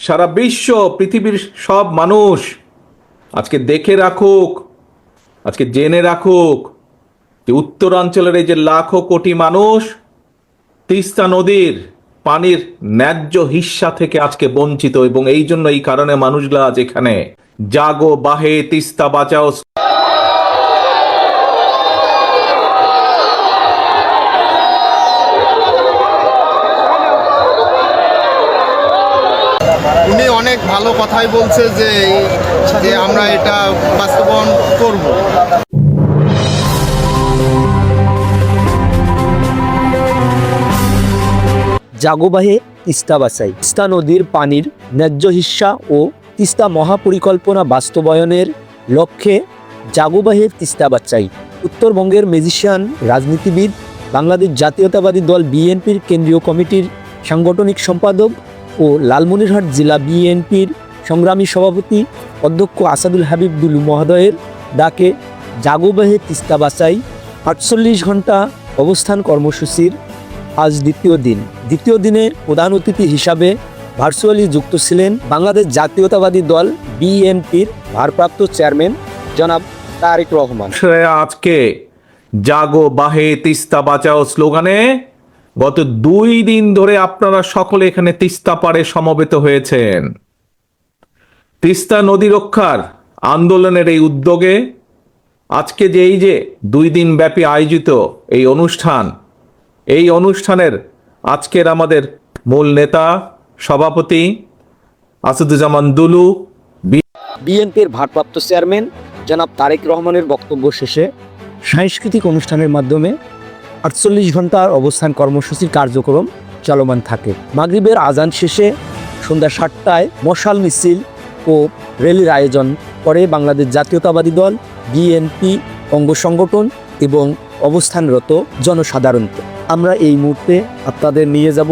সারা বিশ্ব, পৃথিবীর সব মানুষ আজকে দেখে রাখুক, আজকে জেনে রাখুক যে উত্তরাঞ্চলের এই যে লাখো কোটি মানুষ তিস্তা নদীর পানির ন্যায্য হিস্সা থেকে আজকে বঞ্চিত এবং এই জন্য এই কারণে মানুষগুলা আজ এখানে। জাগো বাহে, তিস্তা বাঁচাও। অনেক ভালো কথাই বলছে যে যে আমরা এটা বাস্তবায়ন করব। জাগোবাহে তিস্তা বাসাই তিস্তা নদীর পানির ন্যায্য হিস্সা ও তিস্তা মহাপরিকল্পনা বাস্তবায়নের লক্ষ্যে জাগোবাহে তিস্তা বাচ্চাই উত্তরবঙ্গের ম্যাজিশিয়ান রাজনীতিবিদ, বাংলাদেশ জাতীয়তাবাদী দল বিএনপির কেন্দ্রীয় কমিটির সাংগঠনিক সম্পাদক ও লালমনিরহাট জেলা বিএনপির সংগ্রামী সভাপতি অধ্যক্ষ আসাদুল হাবিব মহোদয়ের ডাকে জাগোবাহে তিস্তা বাসাই আটচল্লিশ ঘণ্টা অবস্থান কর্মসূচির আজ দ্বিতীয় দিন। দ্বিতীয় দিনে প্রধান অতিথি হিসাবে ভার্চুয়ালি যুক্ত ছিলেন বাংলাদেশ জাতীয়তাবাদী দল বিএনপির ভারপ্রাপ্ত চেয়ারম্যান জনাব তারেক রহমান। আজকে জাগো বাহে তিস্তা বাঁচাও স্লোগানে গত দুই দিন ধরে আপনারা সকলে এখানে তিস্তা পাড়ে সমবেত হয়েছেন। তিস্তা নদী রক্ষার আন্দোলনের এই উদ্যোগে আজকে যে এই যে দুই দিন ব্যাপী আয়োজিত এই অনুষ্ঠান, এই অনুষ্ঠানের আজকের আমাদের মূল নেতা, সভাপতি আসাদুজ্জামান দুলু, বিএনপির ভারপ্রাপ্ত চেয়ারম্যান জনাব তারেক রহমানের বক্তব্য শেষে সাংস্কৃতিক অনুষ্ঠানের মাধ্যমে আটচল্লিশ ঘণ্টার অবস্থান কর্মসূচির কার্যক্রম চলমান থাকে। মাগরিবের আজান শেষে সন্ধ্যা সাতটায় মশাল মিছিল ও র্যালির আয়োজন করে বাংলাদেশ জাতীয়তাবাদী দল, বিএনপি, অঙ্গ সংগঠন এবং অবস্থানরত জনসাধারণকে। আমরা এই মুহূর্তে আপনাদের নিয়ে যাব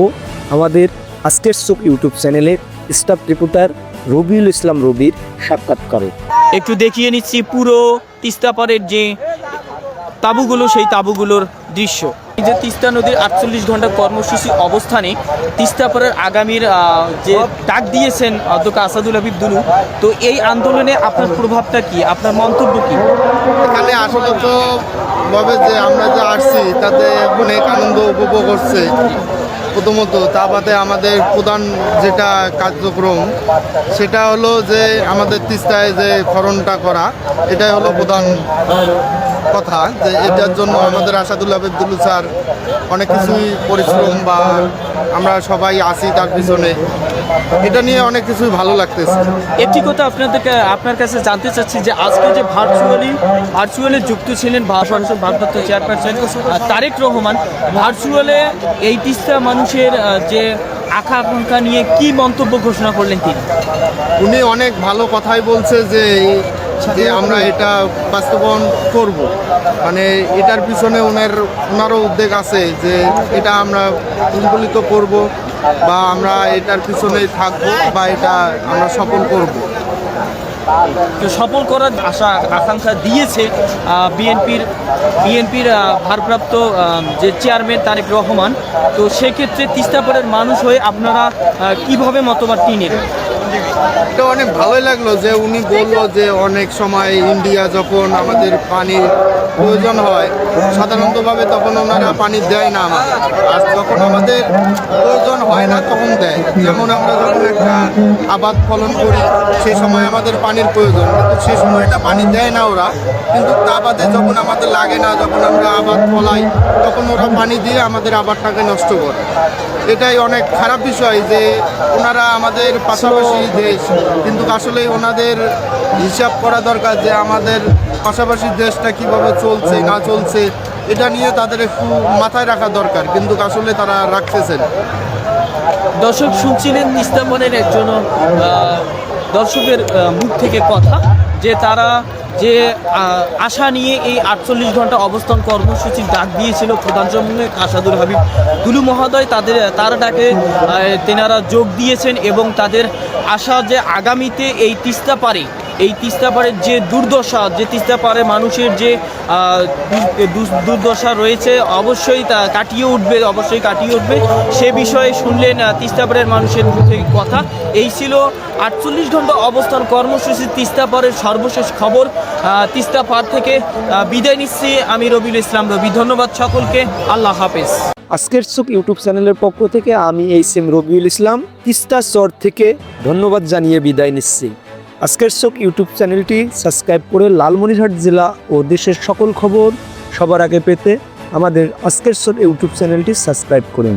আমাদের আজকের চোখ ইউটিউব চ্যানেলের স্টাফ রিপোর্টার রবিউল ইসলাম রবির সাক্ষাৎকারে। একটু দেখিয়ে নিচ্ছি পুরো তিস্তাপাড়ের যে তাঁবুগুলো সেই তাঁবুগুলোর দৃশ্য। যে তিস্তা নদীর আটচল্লিশ ঘণ্টা কর্মসূচি অবস্থানে তিস্তাপাড়ের আগামীর যে ডাক দিয়েছেন অধ্যক্ষ আসাদুল হাবিব দুলু, তো এই আন্দোলনে আপনার প্রভাবটা কি? আপনার মন্তব্য কি? এখানে আসলে তো ভাবে যে আমরা যে আসছি, তাতে অনেক আনন্দ উপভোগ হচ্ছে প্রথমত তা বাদে আমাদের প্রধান যেটা কার্যক্রম, সেটা হলো যে আমাদের তিস্তায় যে খরণটা করা, এটাই হলো প্রধান কথা, যে এটার জন্য আমাদের আসাদুল্লাহ আবেদুল স্যার অনেক কিছুই পরিশ্রম বা আমরা সবাই আসি তার পিছনে। এটা নিয়ে অনেক কিছুই ভালো লাগতেছে। একটি কথা আপনাদেরকে আপনার কাছে জানতে চাচ্ছি যে আজকে যে ভার্চুয়ালি ভার্চুয়ালি যুক্ত ছিলেন ভারপ্রাপ্ত ভারপ্রাপ্ত চেয়ারপারসন তারেক রহমান ভার্চুয়ালে এই তিস্তা মানুষের যে আশা আকাঙ্ক্ষা নিয়ে কি মন্তব্য ঘোষণা করলেন তিনি? উনি অনেক ভালো কথাই বলছে যে যে আমরা এটা বাস্তবায়ন করব। মানে এটার পিছনে ওনার ওনারও উদ্যোগ আছে যে এটা আমরা উন্মূলিত করব। বা আমরা এটার পিছনে থাকব বা এটা আমরা সফল করব। সফল করার আশা, আকাঙ্ক্ষা দিয়েছে বিএনপির বিএনপির ভারপ্রাপ্ত যে চেয়ারম্যান তারেক রহমান। তো সেক্ষেত্রে তিস্তাপাড়ের মানুষ হয়ে আপনারা কীভাবে মতবাদটি নেবেন? এটা অনেক ভালোই লাগল যে উনি বলল যে অনেক সময় ইন্ডিয়া যখন আমাদের পানির প্রয়োজন হয়, সাধারণতভাবে তখন ওনারা পানি দেয় না আমাদের। আর যখন আমাদের প্রয়োজন হয় না, তখন দেয়। যেমন আমরা যখন একটা আবাদ ফলন করি, সেই সময় আমাদের পানির প্রয়োজন। কিন্তু সেই সময়টা পানি দেয় না ওরা। কিন্তু তা বাদে যখন আমাদের লাগে না, যখন আমরা আবাদ ফলাই, তখন ওরা পানি দিয়ে আমাদের আবাদটাকে নষ্ট করে। এটাই অনেক খারাপ বিষয় যে ওনারা আমাদের পাশাপাশি দেশ। কিন্তু আসলে ওনাদের হিসাব করা দরকার যে আমাদের পাশাপাশি দেশটা কীভাবে চলছে না চলছে এটা নিয়ে তাদের একটু মাথায় রাখা দরকার। কিন্তু আসলে তারা রাখতেছেন। দর্শক শুনছিলেন তিস্তাপাড়ের একজন দর্শকের মুখ থেকে কথা যে তারা যে আশা নিয়ে এই আটচল্লিশ ঘণ্টা অবস্থান কর্মসূচির ডাক দিয়েছিল প্রধান সমন্বয়ক আসাদুল হাবিব দুলু মহোদয়। তাদের, তার ডাকে তেনারা যোগ দিয়েছেন এবং তাদের আশা যে আগামীতে এই তিস্তা পারে এই তিস্তা তিস্তাপাড়ের যে দুর্দশা, যে তিস্তা তিস্তাপাড়ের মানুষের যে দুর্দশা রয়েছে, অবশ্যই তা কাটিয়ে উঠবে, অবশ্যই কাটিয়ে উঠবে। সে বিষয়ে শুনলেন তিস্তাপাড়ের মানুষের কথা। এই ছিল আটচল্লিশ ঘণ্টা অবস্থান কর্মসূচি তিস্তাপাড়ের সর্বশেষ খবর। তিস্তাপাড় থেকে বিদায় নিচ্ছি। আমি রবিউল ইসলাম রবি। ধন্যবাদ সকলকে। আল্লাহ হাফেজ। আজকের চোখ ইউটিউব চ্যানেলের পক্ষ থেকে আমি এই সিম রবিউল ইসলাম, তিস্তা চর থেকে ধন্যবাদ জানিয়ে বিদায় নিচ্ছি। আজকের ইউটিউব চ্যানেলটি সাবস্ক্রাইব করে লালমনিরহাট জেলা ও দেশের সকল খবর সবার আগে পেতে আমাদের আজকের ইউটিউব চ্যানেলটি সাবস্ক্রাইব করুন।